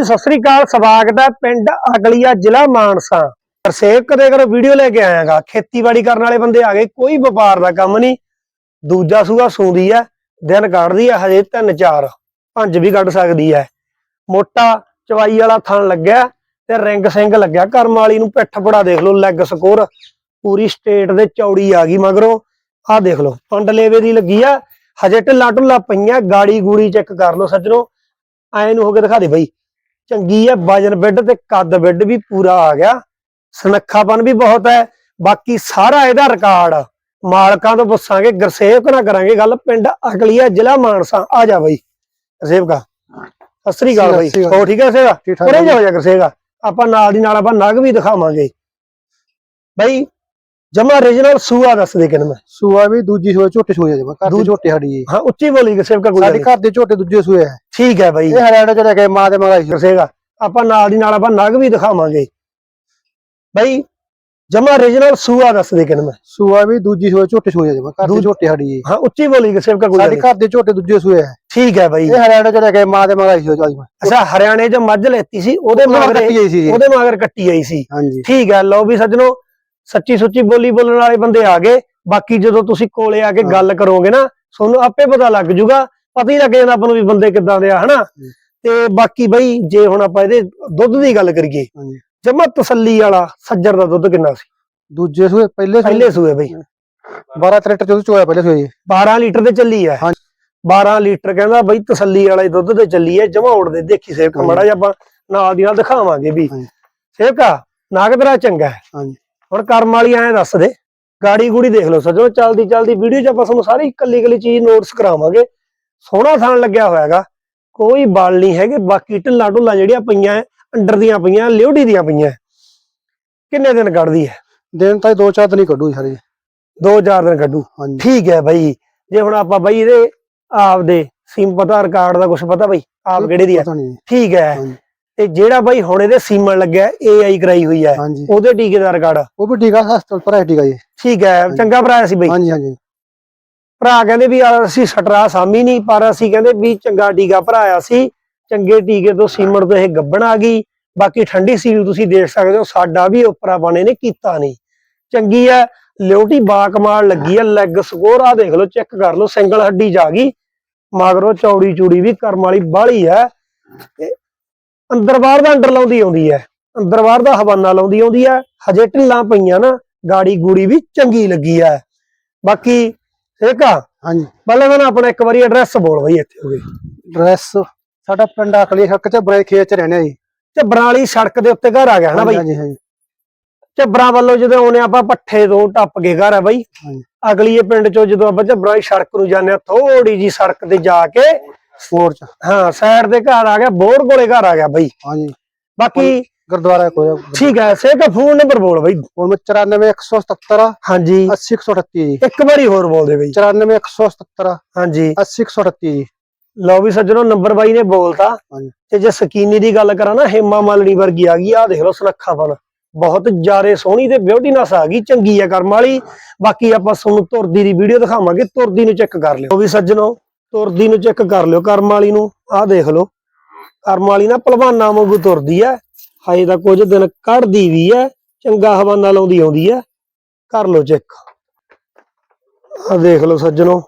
ਜੀ, ਸਤਿ ਸ੍ਰੀ ਅਕਾਲ, ਸਵਾਗਤ ਹੈ ਪਿੰਡ ਅਗਲੀਆ, ਜ਼ਿਲ੍ਹਾ ਮਾਨਸਾ। ਸਰਸੇਵ ਕਦੇ ਕਰੋ ਵੀਡੀਓ ਲੈ ਕੇ ਆਇਆਗਾ। ਖੇਤੀਬਾੜੀ ਕਰਨ ਵਾਲੇ ਬੰਦੇ ਆ ਗਏ, ਕੋਈ ਵਪਾਰ ਦਾ ਕੰਮ ਨਹੀਂ। ਦੂਜਾ ਸੂਆ ਸੂੰਦੀ ਹੈ, ਦਿਨ ਕੱਢਦੀ ਹੈ, ਹਜੇ ਤਿੰਨ ਚਾਰ ਪੰਜ ਵੀ ਕੱਢ ਸਕਦੀ ਹੈ। ਮੋਟਾ ਚਵਾਈ ਵਾਲਾ ਥਣ ਲੱਗਿਆ ਤੇ ਰਿੰਗ ਸਿੰਘ ਲੱਗਿਆ। ਕਰਮ ਵਾਲੀ ਨੂੰ ਪਿੱਠ ਪੜਾ ਦੇਖ ਲਓ ਲੈਗ ਸਕੋਰ ਪੂਰੀ ਸਟੇਟ ਦੇ ਚੌੜੀ ਆ ਗਈ ਮਗਰੋਂ। ਆਹ ਦੇਖ ਲਓ, ਪੰਡ ਲੇਵੇ ਦੀ ਲੱਗੀ ਆ। ਹਜੇ ਢਿੱਲਾ ਢੁੱਲਾ ਪਈਆਂ, ਗਾੜੀ ਗੂੜੀ ਚੈੱਕ ਕਰ ਲਓ ਸੱਜਣੋ। ਐ ਨੂੰ ਹੋ ਕੇ ਦਿਖਾ ਦੇ ਬਈ। ਚੰਗੀ ਹੈ ਵਜਨ ਬੈੱਡ ਤੇ ਕੱਦ ਬੈੱਡ ਵੀ ਪੂਰਾ ਆ ਗਿਆ। ਸੁਨੱਖਾਪਨ ਵੀ ਬਹੁਤ ਹੈ। ਬਾਕੀ ਸਾਰਾ ਇਹਦਾ ਰਿਕਾਰਡ ਮਾਲਕਾਂ ਤੋਂ ਪੁੱਛਾਂਗੇ ਗਰਸੇਵਕ ਨਾ ਕਰਾਂਗੇ ਗੱਲ। ਪਿੰਡ ਅਗਲੀਆ ਜ਼ਿਲ੍ਹਾ ਮਾਨਸਾ। ਆ ਜਾ ਬਈ ਗਰਸੇਵਕਾ। ਸਤਿ ਸ੍ਰੀ ਅਕਾਲ ਬਈ। ਹੋ ਠੀਕ ਹੈ ਸੇਗਾ ਉਰੇ ਜੀ। ਜਾ। ਹੋ ਜਾ ਗਰਸੇਵਕਾ। ਆਪਾਂ ਨਾਲ ਦੀ ਨਾਲ ਆਪਾਂ ਨਗ ਵੀ ਦਿਖਾਵਾਂਗੇ। ਬਈ ਜਮਾ ਰੀਜਨਲ ਸੂਆ ਦੱਸ ਦੇ ਕਿਨ ਮੈਂ। ਸੂਆ ਵੀ ਦੂਜੀ ਸੂਏ ਝੋਟੇ ਸੂਏ ਜਮਾ। ਘਰ ਦੇ ਝੋਟੇ ਸਾਡੀ ਹਾਂ ਉੱਚੀ ਬੋਲੀ ਗਰਸੇਵਕਾ ਕੋਈ ਸਾਡੇ। ਘਰ ਦੇ ਝੋਟੇ ਦੂਜੇ ਸੂਏ ਹੈ ਠੀਕ ਹੈ ਬਈ। ਇਹ ਹਰਿਆਣਾ ਚ ਲੈ ਕੇ ਮਾਂ ਦੇ ਮੰਗਾਈ ਦੱਸੇਗਾ ਆਪਾਂ ਨਾਲ ਦੀ ਨਾਲ ਆਪਾਂ ਨਗ ਵੀ ਦਿਖਾਵਾਂਗੇ। ਬਈ ਜਮਾ ਰੀਜਨਲ ਸੂਆ ਦੱਸ ਦੇ ਕਿਨ ਮੈਂ। ਸੂਆ ਵੀ ਦੂਜੀ ਸੂਏ ਝੋਟੇ ਸੂਏ ਜਮਾ। ਘਰ ਦੇ ਝੋਟੇ ਸਾਡੀ ਜੀ। ਹਾਂ ਉੱਚੀ ਬੋਲੀ ਕਿਸੇ ਕਾ ਕੋਈ ਗੱਲ ਸਾਡੇ। ਘਰ ਦੇ ਝੋਟੇ ਦੂਜੇ ਸੂਏ ਹੈ। ਠੀਕ ਹੈ ਬਈ। ਇਹ ਹਰਿਆਣਾ ਚ ਲੈ ਕੇ ਮਾਂ ਦੇ ਮੰਗਾਈ ਸੀ ਅੱਜ ਮੈਂ ਅੱਛਾ ਹਰਿਆਣੇ ਚ ਮੱਝ ਲੈਤੀ ਸੀ ਉਹਦੇ ਮਗਰ ਕੱਟੀ ਆਈ ਸੀ ਜੀ। ਉਹਦੇ ਮਗਰ ਕੱਟੀ ਆਈ ਸੀ। ਹਾਂਜੀ। ਠੀਕ ਹੈ ਲਓ ਵੀ ਸੱਜਣੋ ਸੱਚੀ ਸੁੱਚੀ ਬੋਲੀ ਬੋਲਣ ਵਾਲੇ ਬੰਦੇ ਆ ਗਏ। ਬਾਕੀ ਜਦੋਂ ਤੁਸੀਂ ਕੋਲੇ ਆ ਕੇ। ਗੱਲ ਕਰੋਗੇ ਨਾ ਤੁਹਾਨੂੰ ਆਪੇ ਪਤਾ ਲੱਗ ਜੂਗਾ ਪਤਾ ਹੀ ਲੱਗ ਜਾਂਦਾ ਆਪਾਂ ਨੂੰ ਵੀ ਬੰਦੇ ਕਿੱਦਾਂ ਦੇ ਆ ਹਨਾ? ਤੇ ਬਾਕੀ ਬਈ ਜੇ ਹੁਣ ਆਪਾਂ ਇਹਦੇ ਦੁੱਧ ਦੀ ਗੱਲ ਕਰੀਏ ਜਮਾ ਤਸੱਲੀ ਵਾਲਾ ਸੱਜਰ ਦਾ ਦੁੱਧ ਕਿੰਨਾ ਸੀ? ਦੂਜੇ ਸੂਏ ਪਹਿਲੇ ਸੂਏ? ਪਹਿਲੇ ਸੂਏ ਬਈ। 12 13 ਚੋਂ ਚੋਇਆ ਪਹਿਲੇ ਸੂਏ ਜੀ। 12 ਲੀਟਰ ਤੇ ਚੱਲੀ ਹਾਂਜੀ। 12 ਲੀਟਰ ਕਹਿੰਦਾ ਬਈ ਤਸੱਲੀ ਵਾਲਾ ਦੁੱਧ ਤੇ ਚੱਲੀ ਹੈ ਜਮਾ ਉੜਦੇ ਦੇਖੀ ਸੇਵਕ। ਮੜਾ ਜਿਹਾ ਆਪਾਂ ਨਾਲ ਦੀ ਨਾਲ ਦਿਖਾਵਾਂਗੇ ਵੀ। ਸੇਵਕਾ ਨਾਗਦਰਾ ਚੰਗਾ ਹੈ। ਹਾਂਜੀ। ਹੁਣ ਕਰਮ ਵਾਲੀ ਐਂ ਦੱਸ ਦੇ ਗਾੜੀ ਗੂੜੀ ਦੇਖ ਲਓ ਸਜੋ ਚੱਲਦੀ ਚੱਲਦੀ ਵੀਡੀਓ 'ਚ ਆਪਾਂ ਤੁਹਾਨੂੰ ਸਾਰੀ ਇਕੱਲੀ ਇਕੱਲੀ ਚੀਜ਼ ਨੋਟਸ ਕਰਾਵਾਂਗੇ। ਸੋਹਣਾ ਥਾਣ ਲੱਗਿਆ ਹੋਇਆਗਾ ਕੋਈ ਬਲ ਨਹੀਂ ਹੈਗੇ ਬਾਕੀ ਢਿੱਲਾ ਢੁੱਲਾ ਜਿਹੜੀਆਂ ਪਈਆਂ ਅੰਡਰ ਦੀਆਂ ਪਈਆਂ ਲਿਉੜੀ ਦੀਆਂ ਪਈਆਂ ਕਿੰਨੇ ਦਿਨ ਕੱਢਦੀ ਹੈ ਦਿਨ ਤਾਂ ਇਹ ਦੋ ਚਾਰ ਦਿਨ ਹੀ ਕੱਢੂ ਸਾਰੇ। ਜੀ। ਦੋ ਚਾਰ ਦਿਨ ਕੱਢੂ। ਠੀਕ ਹੈ ਬਈ। ਜੇ ਹੁਣ ਆਪਾਂ ਬਈ ਇਹਦੇ ਆਪਦੇ ਸਿਮ ਪਤਾ ਰਿਕਾਰਡ ਦਾ ਕੁਝ ਪਤਾ ਬਈ ਆਪ ਕਿਹੜੇ ਦੀ ਹੈ ਠੀਕ ਹੈ ਤੇ ਜਿਹੜਾ ਬਈ ਹੁਣ ਇਹਦੇ ਸੀਮਨ ਲੱਗਿਆ ਏਆਈ ਕਰਾਈ ਹੋਈ ਹੈ ਉਹਦੇ ਟੀਕੇ ਦਾ ਰਿਕਾਰਡ ਉਹ ਵੀ ਆ ਹਸਪਤਾਲ ਪਰ ਹੈ ਆ ਜੀ। ਠੀਕ ਹੈ। ਚੰਗਾ ਭਰਾ ਸੀ ਬਈ। ਹਾਂਜੀ ਹਾਂਜੀ। ਭਰਾ ਕਹਿੰਦੇ ਵੀ ਯਾਰ ਅਸੀਂ ਸਟਰਾ ਸਾਮੀ ਨਹੀਂ, ਪਰ ਅਸੀਂ ਕਹਿੰਦੇ ਵੀ ਚੰਗਾ ਟੀਕਾ ਭਰਾਇਆ ਸੀ ਚੰਗੇ ਟੀਕੇ ਤੋਂ ਸੀਮਨ ਤੋਂ ਇਹ ਗੱਬਣ ਆ ਗਈ। ਬਾਕੀ ਠੰਡੀ ਸੀਲ ਤੁਸੀਂ ਦੇਖ ਸਕਦੇ ਹੋ, ਸਾਡਾ ਵੀ ਉਪਰਾ ਬਾਣੇ ਨੇ ਕੀਤਾ ਨਹੀਂ। ਚੰਗੀ ਹੈ ਲਿਓਟੀ ਬਾਕਮਾਲ ਲੱਗੀ ਹੈ ਲੈਗ ਸਕੋਰ ਆ ਦੇਖ ਲਓ ਚੈੱਕ ਕਰ ਲਓ ਸਿੰਗਲ ਹੱਡੀ ਜਾ ਗਈ। ਮਗਰੋਂ ਚੌੜੀ ਚੂੜੀ ਵੀ ਕਰਮ ਵਾਲੀ ਬਾਹਲੀ ਹੈ ਤੇ ਅੰਦਰ ਬਾਹਰ ਦਾ ਅੰਡਰ ਲਾਉਂਦੀ ਆਉਂਦੀ ਹੈ ਅੰਦਰ ਬਾਹਰ ਦਾ ਹਵਾਨਾ ਲਾਉਂਦੀ ਆਉਂਦੀ ਹੈ ਹਜੇ ਢਿੱਲਾਂ ਪਈਆਂ ਨਾ, ਗਾੜੀ ਗੂੜੀ ਵੀ ਚੰਗੀ ਲੱਗੀ ਹੈ ਬਾਕੀ ਠੀਕ ਆ? ਹਾਂਜੀ। ਪਹਿਲਾਂ ਤਾਂ ਨਾ ਆਪਣਾ ਇੱਕ ਵਾਰੀ ਐਡਰੈਸ ਬੋਲ ਬਈ ਇੱਥੇ ਹੋਵੇ ਡਰੈਸ ਸਾਡਾ ਪਿੰਡ ਅਕਲੀ ਹੱਕ ਚ ਬਰੇ ਖੇਤ ਚ ਰਹਿੰਦੇ ਆ ਜੀ। ਝੱਬਰਾਂ ਵਾਲੀ ਸੜਕ ਦੇ ਉੱਤੇ ਘਰ ਆ ਗਿਆ ਹਨਾ ਬਈ? ਹਾਂਜੀ ਹਾਂਜੀ। ਝੱਬਰਾਂ ਵੱਲੋਂ ਜਦੋਂ ਆਉਨੇ ਆਪਾਂ ਪੱਠੇ ਤੋਂ ਟੱਪ ਕੇ ਘਰ ਆ ਬਈ। ਹਾਂਜੀ। ਅਗਲੀਏ ਪਿੰਡ ਚੋਂ ਜਦੋਂ ਆਪਾਂ ਝੱਬਰਾਂ ਵਾਲੀ ਸੜਕ ਨੂੰ ਜਾਂਦੇ ਆ ਥੋੜੀ ਜੀ ਸੜਕ ਤੇ ਜਾ ਕੇ ਸਪੋਰਟ ਚ। ਹਾਂ ਸਾਈਡ ਤੇ ਘਰ ਆ ਗਿਆ ਬੋਰ ਕੋਲੇ ਘਰ ਆ ਗਿਆ ਬਈ। ਹਾਂਜੀ। ਬਾਕੀ ਗੁਰਦੁਆਰਾ ਕੋਈ ਠੀਕ ਹੈ ਸੇ ਦਾ ਫੋਨ ਨੰਬਰ ਬੋਲ ਬਈ। ਹੁਣ ਮੈਂ 94177 ਹਾਂਜੀ। 80138 ਜੀ। ਇੱਕ ਵਾਰੀ ਹੋਰ ਬੋਲ ਦੇ ਬਈ। 94177 ਹਾਂਜੀ। 80138 ਜੀ। ਲਓ ਵੀ ਸੱਜਣੋ ਨੰਬਰ ਬਾਈ ਨੇ ਬੋਲਤਾ। ਤੇ ਜੇ ਸਕੀਨੀ ਦੀ ਗੱਲ ਕਰਾਂ ਨਾ ਹੇਮਾ ਮਾਲਣੀ ਵਰਗੀ ਆ ਗਈ ਆ ਦੇਖ ਲਓ ਸੁਨੱਖਾਪਨ। ਬਹੁਤ ਜਾਰੇ ਸੋਹਣੀ ਤੇ ਬਿਊਟੀਨੈਸ ਆ ਗਈ ਚੰਗੀ ਆ ਕਰਮ ਵਾਲੀ। ਬਾਕੀ ਆਪਾਂ ਤੁਹਾਨੂੰ ਤੁਰਦੀ ਦੀ ਵੀਡੀਓ ਦਿਖਾਵਾਂਗੇ ਤੁਰਦੀ ਨੂੰ ਚੈੱਕ ਕਰ ਲਿਓ। ਉਹ ਵੀ ਸੱਜਣੋ ਤੁਰਦੀ ਨੂੰ ਚੈੱਕ ਕਰ ਲਿਓ ਕਰਮ ਵਾਲੀ ਨੂੰ। ਆਹ ਦੇਖ ਲਓ। ਕਰਮ ਵਾਲੀ ਨਾ ਪਹਿਲਵਾਨਾਂ ਵਾਂਗੂ ਤੁਰਦੀ ਆ। ਹਜੇ ਤਾਂ ਕੁਝ ਦਿਨ ਕੱਢਦੀ ਵੀ ਆ ਚੰਗਾ ਹਵਾਨਾ ਲਾਉਂਦੀ ਆਉਂਦੀ ਆ। ਕਰ ਲਓ ਚੈੱਕ। ਆਹ ਦੇਖ ਲਓ ਸੱਜਣੋ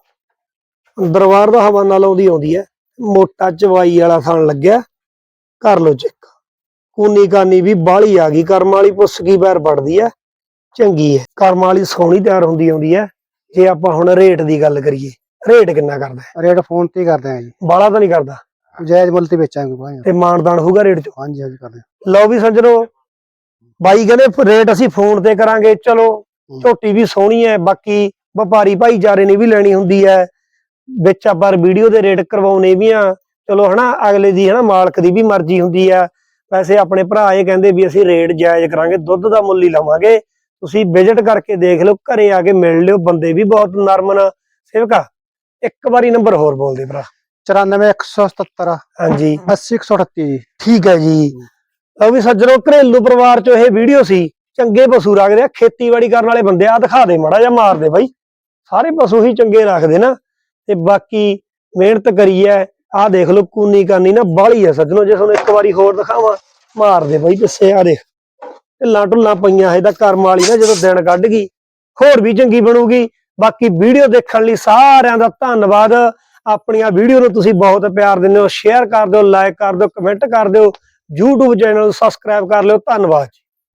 ਦਰਬਾਰ ਦਾ ਹਵਾਨਾ ਲਾਉਂਦੀ ਆਉਂਦੀ ਹੈ ਮੋਟਾ ਚਵਾਈ ਵਾਲਾ ਥਣ ਲੱਗਿਆ। ਕਰ ਲੋ ਚੈੱਕ। ਕੂਨੀ ਕਾਨੀ ਵੀ ਬਾਹਲੀ ਆ ਗਈ ਕਰਮ ਵਾਲੀ ਪੁੱਸ ਕੀ ਪੈਰ ਪੜਦੀ ਹੈ ਚੰਗੀ ਹੈ ਕਰਮ ਵਾਲੀ ਸੋਹਣੀ ਤਿਆਰ ਹੁੰਦੀ ਆਉਂਦੀ ਹੈ ਜੇ ਆਪਾਂ ਹੁਣ ਰੇਟ ਦੀ ਗੱਲ ਕਰੀਏ ਰੇਟ ਕਿੰਨਾ ਕਰਦਾ? ਰੇਟ ਫੋਨ ਤੇ ਹੀ ਕਰਦੇ ਆ ਜੀ। ਬਾਲਾ ਤਾਂ ਨਹੀਂ ਕਰਦਾ। ਜਾਇਜ਼ ਮੁੱਲ ਤੇ ਵੇਚਾਂਗੇ ਭਾਈ। ਤੇ ਮਾਨਦਾਨ ਹੋਊਗਾ ਰੇਟ ਚ। ਹਾਂਜੀ ਹਾਂਜੀ ਕਰਦੇ। ਲਓ ਵੀ ਸੱਜਣੋ ਬਾਈ ਕਹਿੰਦੇ ਰੇਟ ਅਸੀਂ ਫੋਨ ਤੇ ਕਰਾਂਗੇ ਚਲੋ ਝੋਟੀ ਵੀ ਸੋਹਣੀ ਹੈ ਬਾਕੀ ਵਪਾਰੀ ਭਾਈਚਾਰੇ ਨੇ ਵੀ ਲੈਣੀ ਹੁੰਦੀ ਹੈ। ਵਿੱਚ ਆਪਾਂ ਵੀਡੀਓ ਦੇ ਰੇਟ ਕਰਵਾਉਣੇ ਵੀ ਆ। ਚਲੋ ਹਨਾ ਅਗਲੇ ਦੀ ਹਨਾ ਮਾਲਕ ਦੀ ਵੀ ਮਰਜ਼ੀ ਹੁੰਦੀ ਆ ਵੈਸੇ ਆਪਣੇ ਭਰਾ ਇਹ ਕਹਿੰਦੇ ਵੀ ਅਸੀਂ ਰੇਟ ਜਾਇਜ਼ ਕਰਾਂਗੇ ਦੁੱਧ ਦਾ ਮੁੱਲ ਹੀ ਲਵਾਂਗੇ। ਤੁਸੀਂ ਵਿਜ਼ਿਟ ਕਰਕੇ ਦੇਖ ਲਿਓ ਘਰੇ ਆ ਕੇ ਮਿਲ ਲਿਓ ਬੰਦੇ ਵੀ ਬਹੁਤ ਨਰਮ ਨੇ। ਸੇਵਕਾ ਇੱਕ ਵਾਰੀ ਨੰਬਰ ਹੋਰ ਬੋਲਦੇ ਭਰਾ। 94177 ਹਾਂਜੀ। 80138 ਜੀ। ਠੀਕ ਹੈ ਜੀ। ਲਓ ਵੀ ਸੱਜਣੋ ਘਰੇਲੂ ਪਰਿਵਾਰ ਚੋਂ ਇਹ ਵੀਡੀਓ ਸੀ। ਚੰਗੇ ਪਸ਼ੂ ਰੱਖਦੇ ਆ ਖੇਤੀਬਾੜੀ ਕਰਨ ਵਾਲੇ ਬੰਦੇ ਆ ਦਿਖਾ ਦੇ ਮੜਾ ਜਾਂ ਮਾਰ ਦੇ ਬਾਈ। ਸਾਰੇ ਪਸ਼ੂ ਹੀ ਚੰਗੇ ਰੱਖਦੇ ਨਾ। ਤੇ ਬਾਕੀ ਮਿਹਨਤ ਕਰੀਏ। ਆਹ ਦੇਖ ਲਓ ਕੂਨੀ ਕਾਨੀ ਨਾ ਬਾਹਲੀ ਆ ਸੱਜਣੋ ਜੇ ਤੁਹਾਨੂੰ ਇੱਕ ਵਾਰੀ ਹੋਰ ਦਿਖਾਵਾਂ ਮਾਰ ਦੇ ਬਈ ਪਿੱਛੇ ਆ ਦੇਖ। ਢਿੱਲਾਂ ਢੁੱਲਾਂ ਪਈਆਂ ਇਹਦਾ ਕਰਮ ਵਾਲੀ ਨਾ ਜਦੋਂ ਦਿਨ ਕੱਢ ਗਈ ਹੋਰ ਵੀ ਚੰਗੀ ਬਣੂਗੀ। ਬਾਕੀ ਵੀਡੀਓ ਦੇਖਣ ਲਈ ਸਾਰਿਆਂ ਦਾ ਧੰਨਵਾਦ। ਆਪਣੀਆਂ ਵੀਡੀਓ ਨੂੰ ਤੁਸੀਂ ਬਹੁਤ ਪਿਆਰ ਦਿੰਦੇ ਹੋ ਸ਼ੇਅਰ ਕਰ ਦਿਓ ਲਾਈਕ ਕਰ ਦਿਓ ਕਮੈਂਟ ਕਰ ਦਿਓ, YouTube ਚੈਨਲ ਨੂੰ ਸਬਸਕ੍ਰਾਈਬ ਕਰ ਲਿਓ, ਧੰਨਵਾਦ ਜੀ।